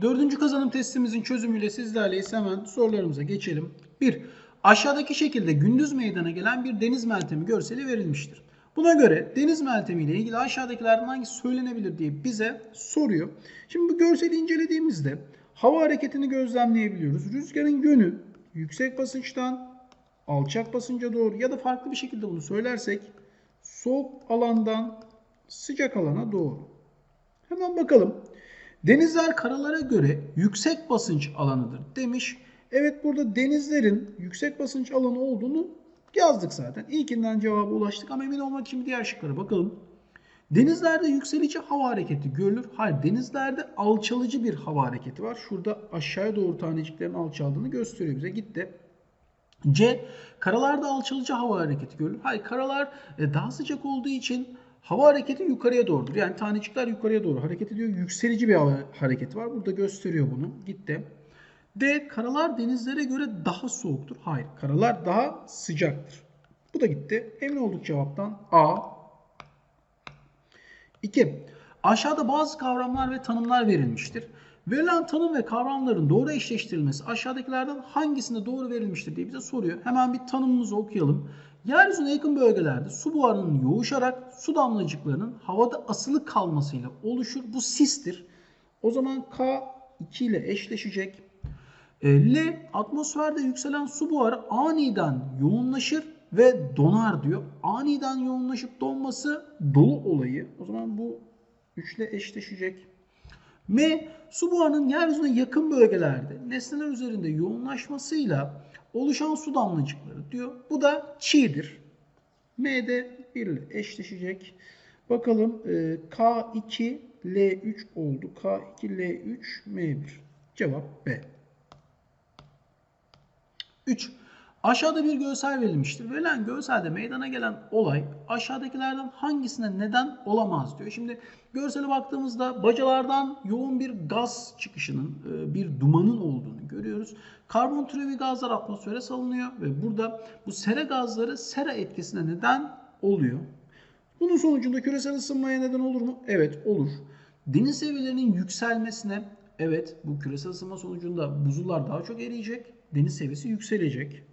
Dördüncü kazanım testimizin çözümüyle sizlerleyiz. Hemen sorularımıza geçelim. 1. Aşağıdaki şekilde gündüz meydana gelen bir deniz meltemi görseli verilmiştir. Buna göre deniz meltemi ile ilgili aşağıdakilerden hangisi söylenebilir diye bize soruyor. Şimdi bu görseli incelediğimizde hava hareketini gözlemleyebiliyoruz. Rüzgarın yönü yüksek basınçtan alçak basınca doğru ya da farklı bir şekilde bunu söylersek soğuk alandan sıcak alana doğru. Hemen bakalım. Denizler karalara göre yüksek basınç alanıdır demiş. Evet burada denizlerin yüksek basınç alanı olduğunu yazdık zaten. İlkinden cevaba ulaştık ama emin olmak için diğer şıklara bakalım. Denizlerde yükselici hava hareketi görülür. Hayır denizlerde alçalıcı bir hava hareketi var. Şurada aşağıya doğru taneciklerin alçaldığını gösteriyor bize. Gitti. C. Karalarda alçalıcı hava hareketi görülür. Hayır karalar e, daha sıcak olduğu için hava hareketi yukarıya doğrudur. Yani tanecikler yukarıya doğru hareket ediyor. Yükselici bir hava hareketi var. Burada gösteriyor bunu. Gitti. D. Karalar denizlere göre daha soğuktur. Hayır. Karalar daha sıcaktır. Bu da gitti. Emin olduk cevaptan. A. 2. Aşağıda bazı kavramlar ve tanımlar verilmiştir. Verilen tanım ve kavramların doğru eşleştirilmesi aşağıdakilerden hangisinde doğru verilmiştir diye bize soruyor. Hemen bir tanımımızı okuyalım. Yeryüzüne yakın bölgelerde su buharının yoğuşarak su damlacıklarının havada asılı kalmasıyla oluşur. Bu sistir. O zaman K2 ile eşleşecek. E, L atmosferde yükselen su buharı aniden yoğunlaşır ve donar diyor. Aniden yoğunlaşıp donması dolu olayı. O zaman bu 3 ile eşleşecek. M. Su buharının yeryüzüne yakın bölgelerde nesneler üzerinde yoğunlaşmasıyla oluşan su damlacıkları diyor. Bu da çiğdir. M'de 1 ile eşleşecek. Bakalım e, K2 L3 oldu. K2 L3 M1. Cevap B. 3. Aşağıda bir görsel verilmiştir. Verilen görselde meydana gelen olay aşağıdakilerden hangisine neden olamaz diyor. Şimdi görsele baktığımızda bacalardan yoğun bir gaz çıkışının, e, bir dumanın olduğunu görüyoruz. Karbon türevi gazlar atmosfere salınıyor ve burada bu sera gazları sera etkisine neden oluyor. Bunun sonucunda küresel ısınmaya neden olur mu? Evet olur. Deniz seviyelerinin yükselmesine evet bu küresel ısınma sonucunda buzullar daha çok eriyecek. Deniz seviyesi yükselecek.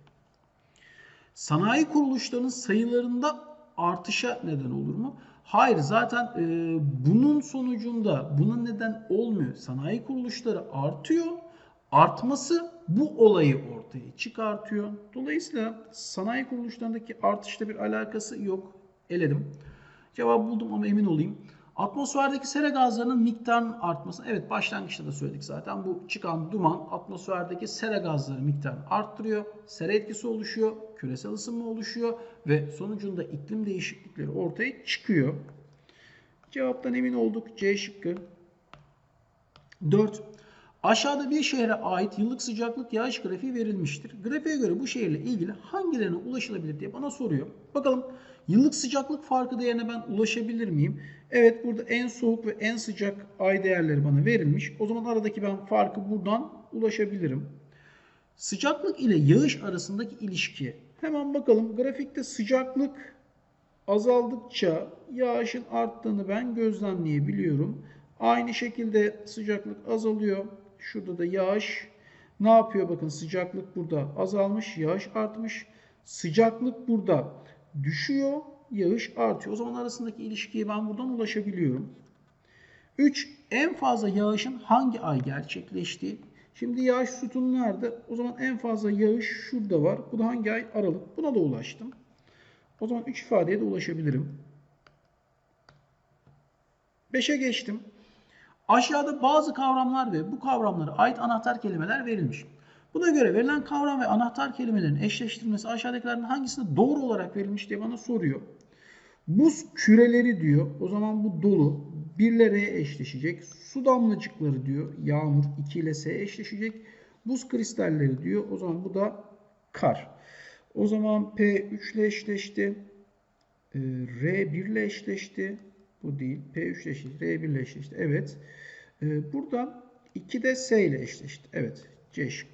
Sanayi kuruluşlarının sayılarında artışa neden olur mu? Hayır zaten e, bunun sonucunda buna neden olmuyor. Sanayi kuruluşları artıyor. Artması bu olayı ortaya çıkartıyor. Dolayısıyla sanayi kuruluşlarındaki artışla bir alakası yok. Eledim. Cevabı buldum ama emin olayım. Atmosferdeki sera gazlarının miktarının artması. Evet başlangıçta da söyledik zaten. Bu çıkan duman atmosferdeki sera gazları miktarını arttırıyor. Sera etkisi oluşuyor. Küresel ısınma oluşuyor. Ve sonucunda iklim değişiklikleri ortaya çıkıyor. Cevaptan emin olduk. C şıkkı. 4. Aşağıda bir şehre ait yıllık sıcaklık yağış grafiği verilmiştir. Grafiğe göre bu şehirle ilgili hangilerine ulaşılabilir diye bana soruyor. Bakalım yıllık sıcaklık farkı değerine ben ulaşabilir miyim? Evet burada en soğuk ve en sıcak ay değerleri bana verilmiş. O zaman aradaki ben farkı buradan ulaşabilirim. Sıcaklık ile yağış arasındaki ilişkiye hemen bakalım. Grafikte sıcaklık azaldıkça yağışın arttığını ben gözlemleyebiliyorum. Aynı şekilde sıcaklık azalıyor. Şurada da yağış ne yapıyor? Bakın sıcaklık burada azalmış, yağış artmış. Sıcaklık burada düşüyor, yağış artıyor. O zaman arasındaki ilişkiye ben buradan ulaşabiliyorum. 3. En fazla yağışın hangi ay gerçekleştiği? Şimdi yağış sütunu nerede? O zaman en fazla yağış şurada var. Bu da hangi ay? Aralık. Buna da ulaştım. O zaman 3 ifadeye de ulaşabilirim. 5'e geçtim. Aşağıda bazı kavramlar ve bu kavramlara ait anahtar kelimeler verilmiş. Buna göre verilen kavram ve anahtar kelimelerin eşleştirilmesi aşağıdakilerden hangisinde doğru olarak verilmiş diye bana soruyor. Buz küreleri diyor. O zaman bu dolu. 1 ile R eşleşecek. Su damlacıkları diyor. Yağmur 2 ile S eşleşecek. Buz kristalleri diyor. O zaman bu da kar. O zaman P 3 ile eşleşti. Ee, R 1 ile eşleşti. Bu değil. P 3 ile eşleşti. R 1 ile eşleşti. Evet. Ee, buradan 2 de S ile eşleşti. Evet. C şık.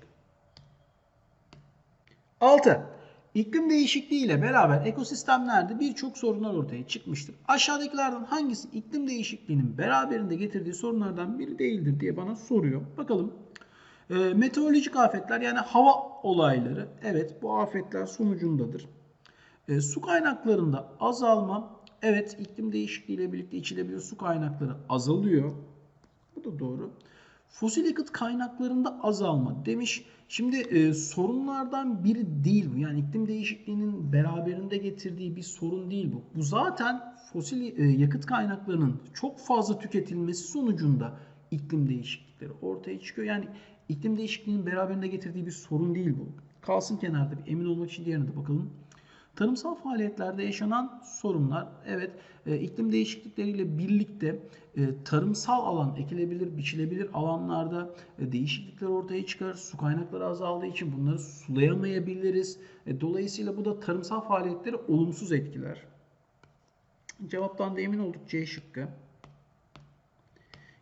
6. İklim değişikliği ile beraber ekosistemlerde birçok sorunlar ortaya çıkmıştır. Aşağıdakilerden hangisi iklim değişikliğinin beraberinde getirdiği sorunlardan biri değildir diye bana soruyor. Bakalım. E, meteorolojik afetler yani hava olayları evet bu afetler sonucundadır. E, su kaynaklarında azalma evet iklim değişikliği ile birlikte içilebilir su kaynakları azalıyor. Bu da doğru. Fosil yakıt kaynaklarında azalma demiş. Şimdi e, sorunlardan biri değil bu. Yani iklim değişikliğinin beraberinde getirdiği bir sorun değil bu. Bu zaten fosil e, yakıt kaynaklarının çok fazla tüketilmesi sonucunda iklim değişiklikleri ortaya çıkıyor. Yani iklim değişikliğinin beraberinde getirdiği bir sorun değil bu. Kalsın kenarda bir emin olmak için diğerine de bakalım. Tarımsal faaliyetlerde yaşanan sorunlar, evet e, iklim değişiklikleriyle birlikte e, tarımsal alan, ekilebilir, biçilebilir alanlarda e, değişiklikler ortaya çıkar. Su kaynakları azaldığı için bunları sulayamayabiliriz. E, dolayısıyla bu da tarımsal faaliyetleri olumsuz etkiler. Cevaptan da emin olduk C şıkkı.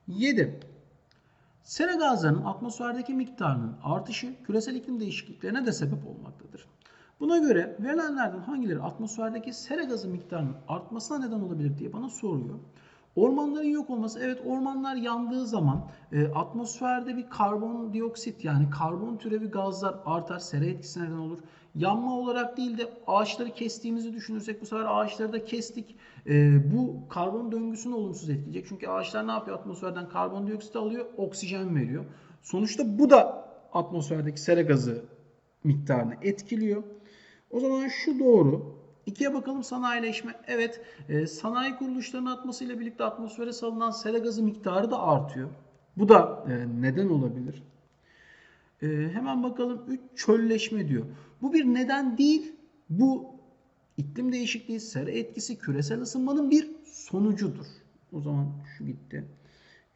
7. Sera gazlarının atmosferdeki miktarının artışı küresel iklim değişikliklerine de sebep olmaktadır. Buna göre verilenlerden hangileri atmosferdeki sera gazı miktarının artmasına neden olabilir diye bana soruyor. Ormanların yok olması, evet ormanlar yandığı zaman e, atmosferde bir karbondioksit yani karbon türevi gazlar artar, sera etkisine neden olur. Yanma olarak değil de ağaçları kestiğimizi düşünürsek bu sefer ağaçları da kestik. E, bu karbon döngüsünü olumsuz etkileyecek. Çünkü ağaçlar ne yapıyor? Atmosferden karbondioksit alıyor, oksijen veriyor. Sonuçta bu da atmosferdeki sera gazı miktarını etkiliyor. O zaman şu doğru. İkiye bakalım sanayileşme. Evet e, sanayi kuruluşlarının artmasıyla birlikte atmosfere salınan sera gazı miktarı da artıyor. Bu da e, neden olabilir. E, hemen bakalım 3 çölleşme diyor. Bu bir neden değil. Bu iklim değişikliği, sera etkisi, küresel ısınmanın bir sonucudur. O zaman şu gitti.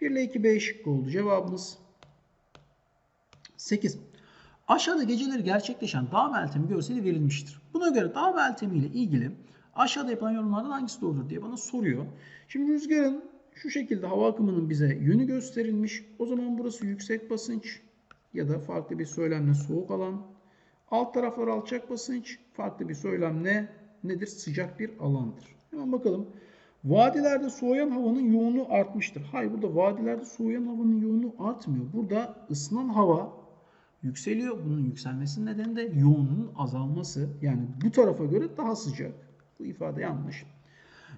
1 ile 2 B şıkkı oldu. Cevabımız 8. Aşağıda geceleri gerçekleşen dağ meltemi görseli verilmiştir. Buna göre dağ meltemi ile ilgili aşağıda yapılan yorumlardan hangisi doğrudur diye bana soruyor. Şimdi rüzgarın şu şekilde hava akımının bize yönü gösterilmiş. O zaman burası yüksek basınç ya da farklı bir söylemle soğuk alan. Alt taraflar alçak basınç, farklı bir söylemle nedir? Sıcak bir alandır. Hemen bakalım. Vadilerde soğuyan havanın yoğunluğu artmıştır. Hayır burada vadilerde soğuyan havanın yoğunluğu artmıyor. Burada ısınan hava yükseliyor. Bunun yükselmesinin nedeni de yoğunluğun azalması. Yani bu tarafa göre daha sıcak. Bu ifade yanlış.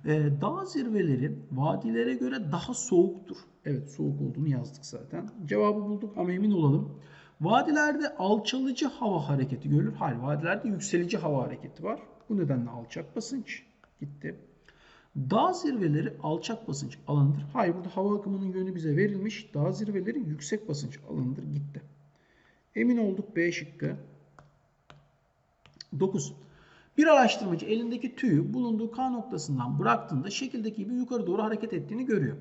Ee, dağ zirveleri vadilere göre daha soğuktur. Evet soğuk olduğunu yazdık zaten. Cevabı bulduk ama emin olalım. Vadilerde alçalıcı hava hareketi görülür. Hayır vadilerde yükselici hava hareketi var. Bu nedenle alçak basınç gitti. Dağ zirveleri alçak basınç alanıdır. Hayır burada hava akımının yönü bize verilmiş. Dağ zirveleri yüksek basınç alanıdır gitti. Emin olduk B şıkkı. 9. Bir araştırmacı elindeki tüyü bulunduğu K noktasından bıraktığında şekildeki gibi yukarı doğru hareket ettiğini görüyor.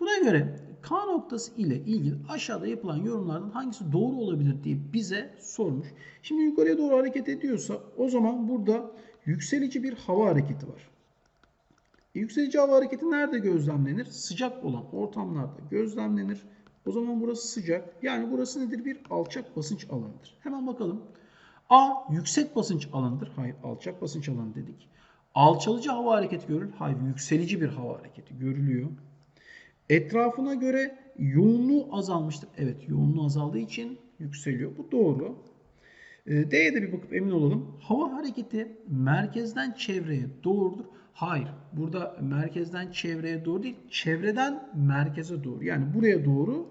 Buna göre K noktası ile ilgili aşağıda yapılan yorumlardan hangisi doğru olabilir diye bize sormuş. Şimdi yukarıya doğru hareket ediyorsa o zaman burada yükselici bir hava hareketi var. E, yükselici hava hareketi nerede gözlemlenir? Sıcak olan ortamlarda gözlemlenir. O zaman burası sıcak. Yani burası nedir? Bir alçak basınç alanıdır. Hemen bakalım. A yüksek basınç alanıdır. Hayır alçak basınç alanı dedik. Alçalıcı hava hareketi görülür. Hayır yükselici bir hava hareketi görülüyor. Etrafına göre yoğunluğu azalmıştır. Evet yoğunluğu azaldığı için yükseliyor. Bu doğru. Ee, D'ye de bir bakıp emin olalım. Hava hareketi merkezden çevreye doğrudur. Hayır. Burada merkezden çevreye doğru değil. Çevreden merkeze doğru. Yani buraya doğru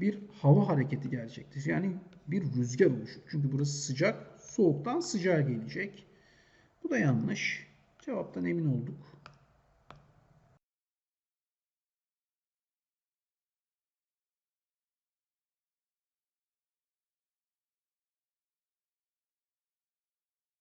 bir hava hareketi gelecektir. Yani bir rüzgar oluşur. Çünkü burası sıcak. Soğuktan sıcağa gelecek. Bu da yanlış. Cevaptan emin olduk.